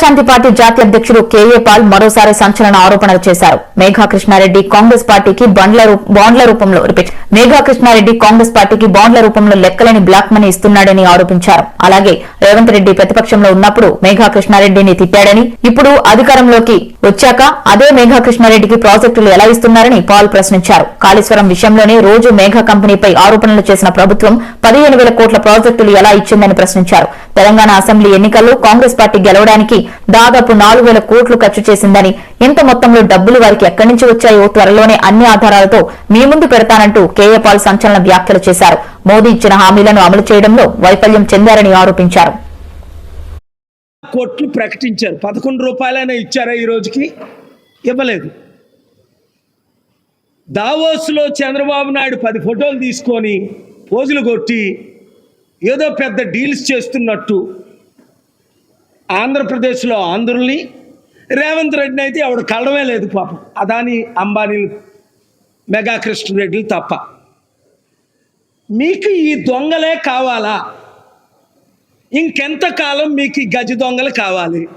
శాంతి party జాతీయ అధ్యక్షుడు KA Paul మరోసారి సంచలన ఆరోపణలు చేశారు. మేఘా కృష్ణారెడ్డి కాంగ్రెస్ పార్టీకి బాండ్ల రూపంలో రిపీట్ మేఘా కృష్ణారెడ్డి కాంగ్రెస్ పార్టీకి బాండ్ల రూపంలో లెక్కలేని బ్లాక్ మనీ ఇస్తున్నాడని ఆరోపించారు. అలాగే రేవంత్ రెడ్డి ప్రతిపక్షంలో ఉన్నప్పుడు మేఘా కృష్ణారెడ్డిని తిట్టాడని ఇప్పుడు అధికారంలోకి వచ్చాక అదే మేఘా కృష్ణారెడ్డికి ప్రాజెక్టులు ఎలా ఇస్తున్నారని పాల్ ప్రశ్నించారు. కాళేశ్వరం విషయంలోనే రోజు మేఘా కంపెనీపై ఆరోపణలు చేసిన ప్రభుత్వం పదిహేను వేల కోట్ల ప్రాజెక్టులు ఎలా ఇచ్చిందని ప్రశ్నించారు. తెలంగాణ అసెంబ్లీ ఎన్నికల్లో కాంగ్రెస్ పార్టీ గెలవడానికి దాదాపు నాలుగు వేల కోట్లు ఖర్చు చేసిందని. ఇంత మొత్తంలో డబ్బులు వారికి ఎక్కడి నుంచి వచ్చాయో త్వరలోనే అన్ని ఆధారాలతో మీ ముందు పెడతానంటూ కేఏ పాల్ సంచలన వ్యాఖ్యలు చేశారు. మోదీ ఇచ్చిన హామీలను అమలు చేయడంలో వైఫల్యం చెందారని ఆరోపించారు. కోట్లు ప్రకటించారు. పదకొండు రూపాయలైనా ఇచ్చారా ఈ రోజుకి? ఇవ్వలేదు. దావోస్లో చంద్రబాబు నాయుడు పది ఫోటోలు తీసుకొని పోజులు కొట్టి ఏదో పెద్ద డీల్స్ చేస్తున్నట్టు ఆంధ్రప్రదేశ్లో ఆంధ్రుల్ని రేవంత్ రెడ్డిని అయితే ఆవిడ కలవే లేదు పాపం. అదాని అంబానీ మెగా కృష్ణరెడ్డిలు తప్ప. మీకు ఈ దొంగలే కావాలా? ఇంకెంతకాలం మీకు ఈ గజ దొంగలు కావాలి?